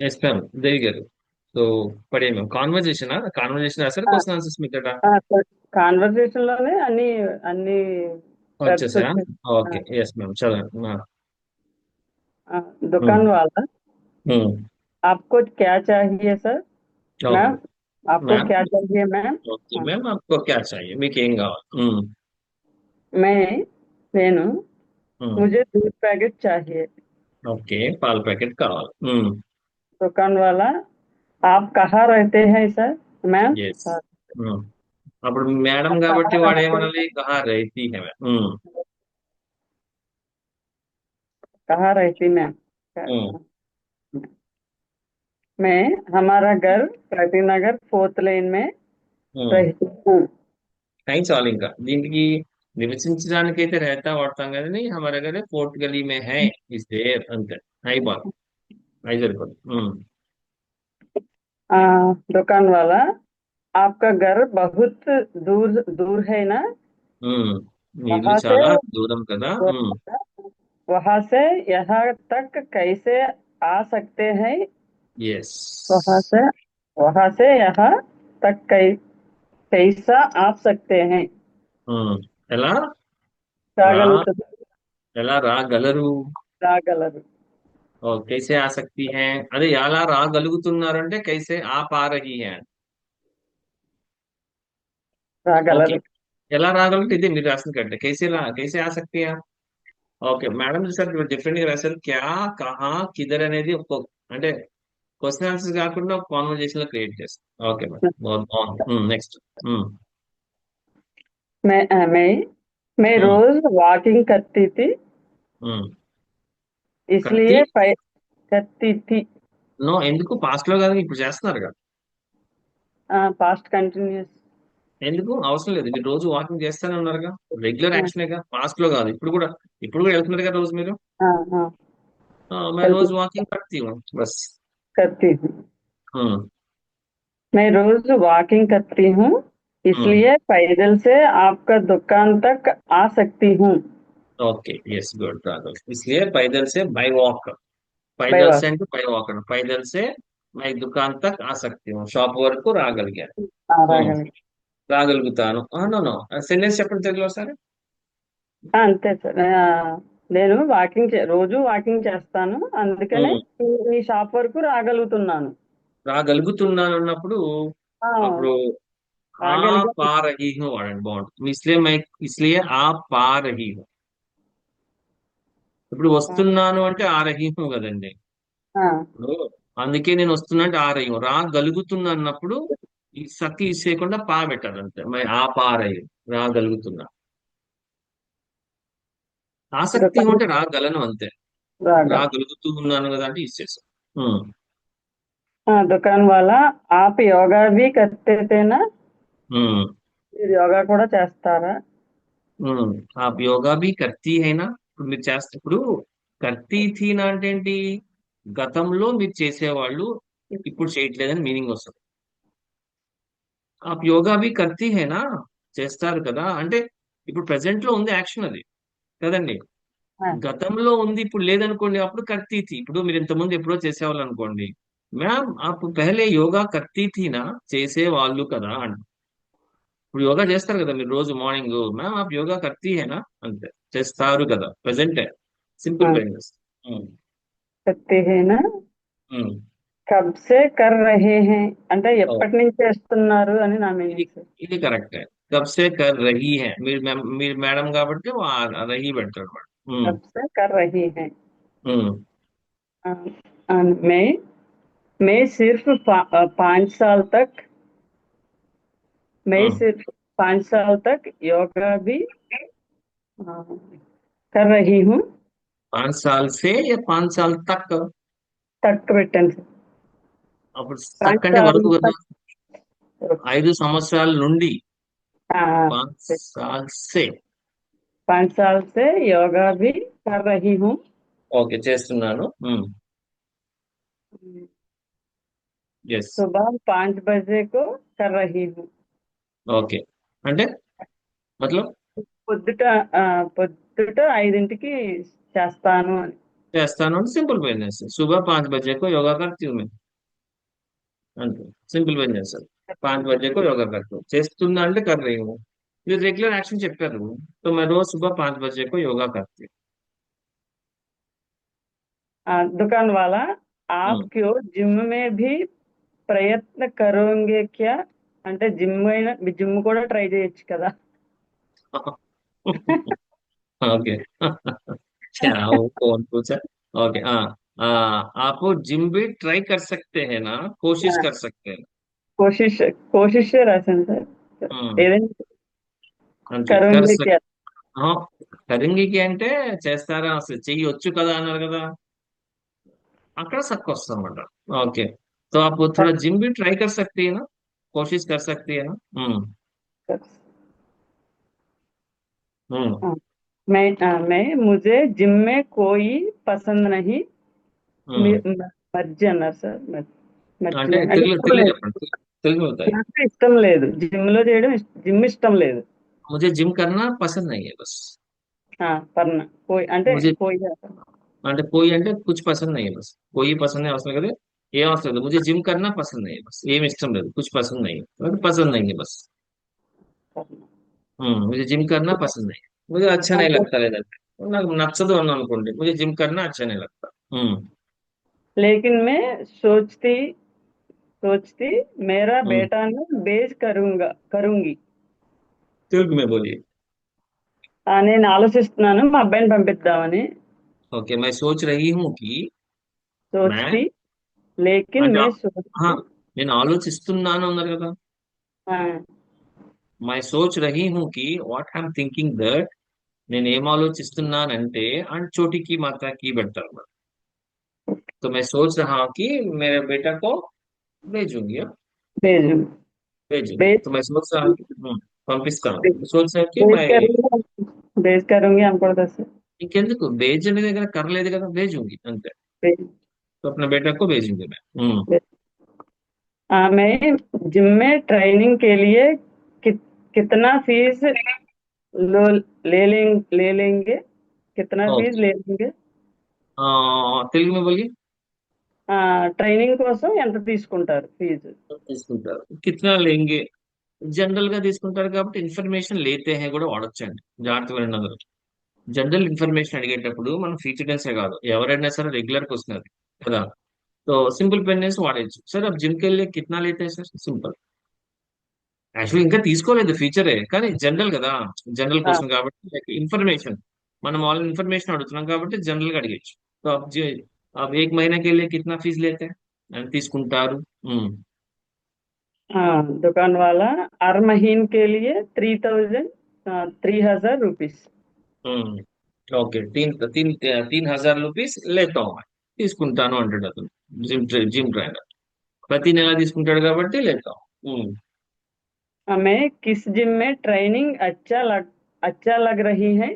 Yes ma'am దేవి గారు so పడే ma'am conversation conversation రాశారు క్వశ్చన్ ఆన్సర్స్ మీకు కాన్వర్సేషన్ లోనే అన్ని అన్ని verbs వచ్చేసాయా వచ్చేసాయి. ఓకే ఎస్ మ్యామ్ చదవండి हाँ, दुकान वाला आपको क्या चाहिए सर मैम आपको मैम क्या चाहिए मैम ఓకే మ్యామ్ आपको क्या चाहिए మీకు ఏం కావాలి మ్మ్. मैं నేను మ్మ్. मुझे दूध पैकेट चाहिए ఓకే పాల ప్యాకెట్ కావాలి మ్మ్. दुकान वाला आप कहाँ रहते हैं सर मैम ఎస్ మ్మ్. అప్పుడు మేడం కాబట్టి వాడు ఏమనాలి కహా రైతీ హై మ్మ్. कहाँ रहती मैम हम्म। मैं हमारा घर प्रति नगर फोर्थ लेन में మ్మ్. रहती हूँ టైం చాలు ఇంకా దీనికి నివసించడానికి అయితే రేతా వాడతాం కదండి హమారా దగ్గర fort Gali May high is there అంతే హై బాల్ హై సరిపోదు మ్మ్. आ, दुकान वाला आपका घर बहुत दूर दूर है ना మ్మ్. మీ ఇల్లు वहां से చాలా దూరం కదా మ్మ్. वहां से यहाँ तक कैसे आ सकते हैं ఎస్ वहां से वहां से यहाँ तक कै, कैसा आ सकते हैं మ్మ్. ఎలా రాగలుగుతారు ఎలా రాగలరు రాగలరు ఓ కైసే ఆసక్తి హై అదే ఎలా రాగలుగుతున్నారు అంటే కైసే ఆ పా రహీ హై రాగలరు ఓకే ఎలా రాగలంటే ఇది మీరు రాసిన కరెక్ట్ కైసే రా కైసే ఆసక్తి హై ఓకే మేడం చూసారు డిఫరెంట్ గా రాశారు క్యా కహా కిదర్ అనేది ఒక అంటే క్వశ్చన్ ఆన్సర్స్ కాకుండా ఒక కాన్వర్జేషన్ లో క్రియేట్ చేస్తాం ఓకే మేడం బాగుంది నెక్స్ట్ मैं मैं मैं हम्म। रोज वॉकिंग करती थी इसलिए पै करती थी నో ఎందుకు పాస్ట్ లో కాదు ఇప్పుడు చేస్తున్నారు కదా पास्ट कंटिन्यूस ఎందుకు అవసరం లేదు మీరు రోజు వాకింగ్ చేస్తానే ఉన్నారుగా రెగ్యులర్ యాక్షనేగా పాస్ట్ లో కాదు ఇప్పుడు కూడా ఇప్పుడు కూడా వెళ్తున్నారు కదా రోజు మీరు हाँ हाँ ఆ, मैं रोज वॉकिंग करती हूँ बस करती हूँ हम्म मैं रोज वॉकिंग करती हूँ इसलिए पैदल से आपका दुकान तक आ सकती हूँ ओके यस गुड राघव इसलिए पैदल से बाय वॉक पैदल walk. से అంటే బై వాక్ पैदल से मैं दुकान तक आ सकती हूँ షాప్ వరకు రాగలిగాను ఆ, రాగలను. రాగలుగుతాను నో నో సెంటెన్స్ చెప్పండి తెలుగులో ఒకసారి ఆ, అంతే సార్ ఆ, నేను వాకింగ్ చే- రోజు వాకింగ్ చేస్తాను అందుకనే ఈ- ఈ షాప్ వరకు రాగలుగుతున్నాను రాగలుగుతున్నాను అన్నప్పుడు ఆ, అప్పుడు ఆ రాగలిగా- పా రహీ హూ వాడండి బాగుంటుంది ఇస్లియే మై ఇస్లియే ఆ పా రహీ హూ ఇప్పుడు వస్తున్నాను అంటే ఆరహ్యము కదండి. ఇప్పుడు అందుకే నేను వస్తున్నా అంటే ఆరయం రాగలుగుతున్నా అన్నప్పుడు ఈ సతి చేయకుండా పా పెట్టాలంటే మరి ఆ పారయం రాగలుగుతున్నా ఆసక్తి ఉంటే రాగలను అంతే. రాగలుగుతూ ఉన్నాను కదా అంటే ఇచ్చేసా దుకాణం వాళ్ళ ఆప యోగా కత్తేనా యోగా కూడా చేస్తారా? ఆప్ యోగా భీ కర్తీ అయినా ఇప్పుడు మీరు చేస్తే ఇప్పుడు అంటే ఏంటి? గతంలో మీరు చేసేవాళ్ళు ఇప్పుడు చేయట్లేదని మీనింగ్ వస్తుంది. ఆ యోగా బి కర్తీ హైనా? చేస్తారు కదా. అంటే ఇప్పుడు ప్రెసెంట్లో ఉంది యాక్షన్ అది. కదండి. గతంలో ఉంది ఇప్పుడు లేదనుకోండి అప్పుడు కర్తీ థీ ఇప్పుడు మీరు ఇంతకుముందు ఎప్పుడో చేసేవాళ్ళు అనుకోండి. మ్యామ్ అప్పుడు పెహలే యోగా కర్తీ థీనా చేసే వాళ్ళు కదా అంట. ఇప్పుడు యోగా చేస్తారు కదా మీరు రోజు మార్నింగ్ మ్యామ్ ఆప్ యోగా కర్తీ హేనా అంతే చేస్తారు కదా ప్రెసెంట్ సింపుల్ ఆ. ప్రెగ్నెన్స్ करते हैं ना కబ్ సే కర్ రహే హే అంటే ఎప్పటి నుంచి చేస్తున్నారు అని నా ఇది మీనింగ్ సార్ ఇది కరెక్ట్ కబ్ సే కర్ రహీ హే మీరు మేం- మీరు మేడం కాబట్టి వా- రహీ పెడతాడు వాడు ఉమ్, कब से कर रही हैं ఉమ్, आ, आ, मैं मैं सिर्फ पा, आ, पाँच साल तक मैं हम्म। सिर्फ पाँच साल तक योगा भी आ, कर रही हूँ పాంచ్ సాల్ సే యా పాంచ్ సాల్ తక్ तक పెట్టండి సార్ అప్పుడు పాంచ్ తక్ అంటే సాల్ వరకు కదా तक ఐదు సంవత్సరాల నుండి आ, పాంచ్ సాల్ సే पाँच साल से योगा भी कर रही हूँ ఓకే చేస్తున్నాను ఎస్ सुबह पाँच बजे को कर रही हूँ ఓకే అంటే మతలబ్ పొద్దుట ఆ, పొద్దుట ఐదింటికి చేస్తాను అని చేస్తాను అంటే సింపుల్ పని చేస్తాను సుబహ పాంచ్ బజేకు యోగా करती हूँ मैं అంతే సింపుల్ పని చేస్తారు పాంచ్ బజేకు యోగా करती हूँ చేస్తుందా అంటే कर रही हूँ మీరు రెగ్యులర్ యాక్షన్ చెప్పారు तो मैं रोज सुबह पांच बजे को योगा करती हूँ ఆ, दुकान वाला आप हम्म, क्यों जिम में भी ప్రయత్న కరోంగే క్యా అంటే జిమ్ అయినా జిమ్ కూడా ట్రై చేయొచ్చు కదా ओके क्या वो कौन पूछा ओके हाँ हाँ आप जिम भी ट्राई कर सकते हैं ना कोशिश कर सकते हैं కోషిష్ కోషిష్ రాశాను సార్ हम्म, ఏదైనా అంతే कर కరోంగే सक క్యా हाँ, కరింగికి అంటే చేస్తారా అసలు చెయ్యొచ్చు కదా అన్నారు కదా అక్కడ సక్ వస్తామన్నమాట ఓకే तो आप थोड़ा जिम भी ट्राई कर सकती है ना कोशिश कर सकती है ना हम्म हम्म हाँ, मैं आ, मैं मुझे जिम में कोई पसंद नहीं हम्म మీ- మ- మర్జీ అన్నారు సార్ మర్- మర్జీ అంటే అంటే తెలుగు ఇష్టం తెలుగు లేదు చెప్పండి తెలుగు అవుతాయి నాకు ఇష్టం లేదు జిమ్ లో చేయడం ఇష్- జిమ్ ఇష్టం లేదు मुझे जिम करना पसंद नहीं है बस ఆ, పర్ణ పోయి అంటే मुझे పోయి అంటే कोई అంటే कुछ पसंद नहीं है बस कोई पसंद नहीं అవసరం కదా ఏం అవసరం లేదు मुझे जिम करना पसंद नहीं है बस ఏం ఇష్టం లేదు कुछ पसंद नहीं है मतलब पसंद नहीं है बस పర్ణ हम्म मुझे जिम करना पसंद नहीं है मुझे अच्छा नहीं నాకు लगता లేదంటే నాకు నచ్చదు అని అనుకోండి मुझे जिम करना अच्छा नहीं लगता हम्म लेकिन मैं सोचती सोचती मेरा हम्म बेटा ने बेच करूंगा करूंगी తెలుగు में बोलिए ఆ, నేను ఆలోచిస్తున్నాను మా అబ్బాయిని పంపిద్దామని ओके मैं सोच रही हूँ कि मैं सोचती लेकिन అంటే मैं ఆ, सोचती నేను ఆలోచిస్తున్నాను అన్నారు కదా ఆ, మై సోచ్ రహీ హూ కి వాట్ ఐఎమ్ థింకింగ్ దట్ నేను ఏం ఆలోచిస్తున్నానంటే అండ్ చోటికి మాత్రకి పెడతారు మరి तो मैं सोच रहा हूँ कि मेरे बेटा को भेजूंगी हाँ, भेजू भेजूंगी बेच तो मैं सोच रहा हूँ कि हम्म, పంపిస్తాను बेच सोच रहा हूँ कि मैं करूंगी बेच करूंगी అనకూడదు సార్ ఇంకెందుకు भेज అనే దగ్గర కర్రలేదు కదా भेजूंगी అంతే बेच तो अपने बेटा को भेजेंगे मैम हमें जिम में ट्रेनिंग के लिए कि, कितना फीस लो, ले लें, ले लेंगे? कितना फीस ले लेंगे? తెలుగు में ట్రైనింగ్ కోసం ఎంత తీసుకుంటారు ఫీజు తీసుకుంటారు కిత్నా లేంగే జనరల్గా తీసుకుంటారు కాబట్టి ఇన్ఫర్మేషన్ లేతే హే కూడా వాడొచ్చండి జాగ్రత్తగా వినండి జనరల్ ఇన్ఫర్మేషన్ అడిగేటప్పుడు మనం ఫీచర్ డేసే కాదు ఎవరైనా సరే రెగ్యులర్ రెగ్యులర్కి వస్తున్నారు కదా तो సింపుల్ పెన్ వేసి వాడేయచ్చు సార్ अब जिम के लिए कितना लेते हैं సార్ సింపుల్ యాక్చువల్లీ ఇంకా తీసుకోలేదు ఫీచరే కానీ జనరల్ కదా జనరల్ ఆ, క్వశ్చన్ కాబట్టి లైక్ ఇన్ఫర్మేషన్ మనం ఆల్ ఇన్ఫర్మేషన్ అడుగుతున్నాం కాబట్టి జనరల్ గా అడిగేచ్చు तो अब जी अब एक महीने के लिए कितना फीस लेते हैं అని తీసుకుంటారు ఉమ్, ఆ, दुकान वाला हर महीने के लिए थ्री थाउजेंड थ्री हजार rupees um. Okay Teen Teen Teen Hazaar rupees లేతా who मैं. తీసుకుంటాను అంటాడు అతను. Gym gym trainer. ప్రతి నెల తీసుకుంటాడు కాబట్టి లేక ఆమె కిస్ జిమ్ మే ట్రైనింగ్ అచ్చా లగ్ అచ్చా రహీ హై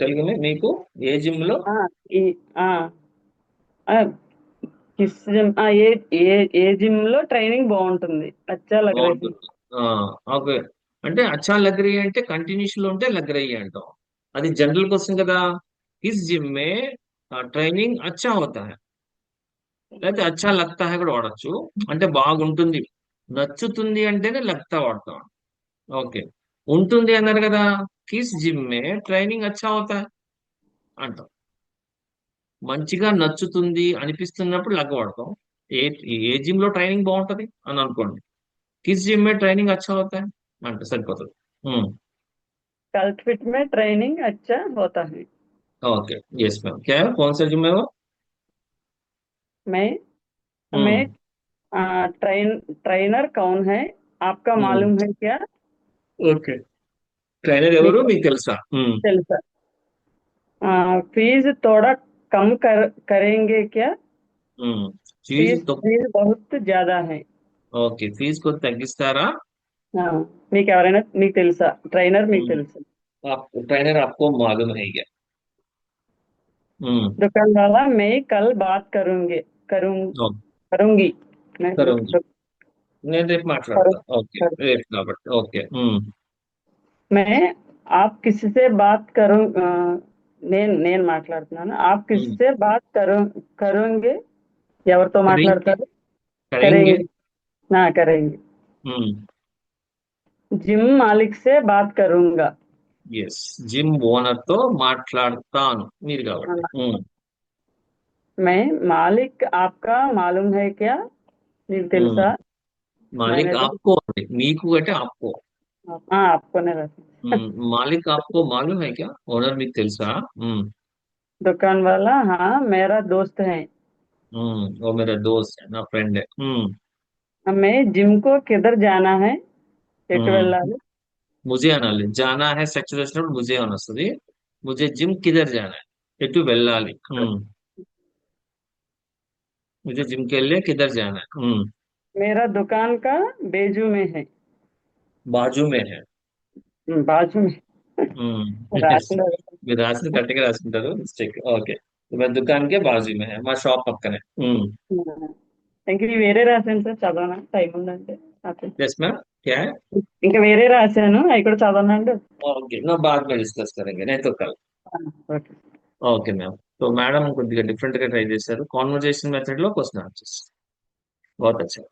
తెలుగు మీకు? ఏ జిమ్లో కిస్ జిమ్ ఏ ఏ ఏ జిమ్లో ట్రైనింగ్ బాగుంటుంది? అచ్చా లగ్ ఓకే. అంటే అచ్చా లగ్రీ అంటే కంటిన్యూస్లో ఉంటే లగ్రీ అంటాం. అది జనరల్ కోసం కదా. కిస్ జిమ్ మే ట్రైనింగ్ అచ్చా అవుతా లేకపోతే అచ్చా లక్తా కూడా వాడచ్చు అంటే బాగుంటుంది నచ్చుతుంది అంటేనే లక్తా వాడతాం ఓకే ఉంటుంది అన్నారు కదా కిస్ జిమ్మే ట్రైనింగ్ అచ్చా అవుతా అంటాం మంచిగా నచ్చుతుంది అనిపిస్తున్నప్పుడు లగ్గ వాడతాం ఏ ఏ జిమ్లో ట్రైనింగ్ బాగుంటది అని అనుకోండి కిస్ జిమ్ మే ట్రైనింగ్ అచ్చా అవుతా అంటే సరిపోతుంది కల్ట్ ఫిట్ మే ట్రైనింగ్ అచ్చా అవుతా ओके यस मैम क्या है कौन सा जिम है वो मैं मैं हम्म आ, ट्रेन ट्रेनर कौन है आपका हम्म मालूम है क्या ఓకే ట్రైనర్ ఎవరు మీకు మీకు తెలుసా ఉమ్, తెలుసా आ, फीस थोड़ा कम कर करेंगे क्या ఉమ్. ఫీజు फीस తో- फीस बहुत ज्यादा है ఓకే ఫీజు కొద్ది తగ్గిస్తారా ఆ, మీకు ఎవరైనా మీకు తెలుసా ట్రైనర్ మీకు ఉమ్, తెలుసా आप ट्रेनर आपको मालूम है क्या ఉమ్, दुकान वाला मैं कल बात करूंगी करूं ఓకే करूंगी मैं కరుంగి दु- నేను రేపు करूं మాట్లాడతా ఓకే करूं రేపు కాబట్టి ఓకే ఉమ్, मैं आप किससे बात करूं आ, నేను నేను మాట్లాడుతున్నాను ఆప్ కిస్సే బాత్ కరు కరుంగే ఎవరితో కరేంగే మాట్లాడతారు కరేంగే కరేంగే నా కరేంగే ఉమ్, జిమ్ మాలిక్ సే బాత్ కరూంగా ఎస్ జిమ్ ఓనర్ తో मैं मालिक आपका मालूम है क्या మీకు मालिक आपको మీకు అంటే आपको ఆ आपकोనే मालिक आपको मालूम है क्या ओनर మీకు दुकान वाला हाँ मेरा दोस्त है वो मेरा दोस्त है ना फ्रेंड है हमें जिम को किधर जाना है ఎటు వెళ్ళాలి? ముజే అనాలి జానా హై స్ట్రక్చర్ వచ్చినప్పుడు ముజే అని వస్తుంది ముజే జిమ్ కిదర్ జానా హై ఎటు వెళ్ళాలి ఉమ్. मुझे जिम के लिए किधर जाना है हम्म मेरा दुकान का बेजू में है बाजू में है ఉమ్, బాజు में हम्म రాసిన మీరు రాసిన కరెక్ట్ గా రాసుకుంటారు మిస్టేక్ ఓకే मैं दुकान के बाजू में है మా షాప్ పక్కనే ఇంక ఇవి వేరే రాశాను సార్ చదవనా టైం ఉందంటే రాశాను. यस मैम क्या है ఓకే ఇంకా వేరే రాశాను. అవి కూడా చదవనండి. ఓకే నా బాగా డిస్కస్ ఇంకా. నేను కల్. ఓకే. మ్యామ్ సో మేడం కొద్దిగా డిఫరెంట్గా ట్రై చేశారు. కాన్వర్జేషన్ మెథడ్లో క్వశ్చన్ ఆన్సర్స్ బాగా వచ్చారు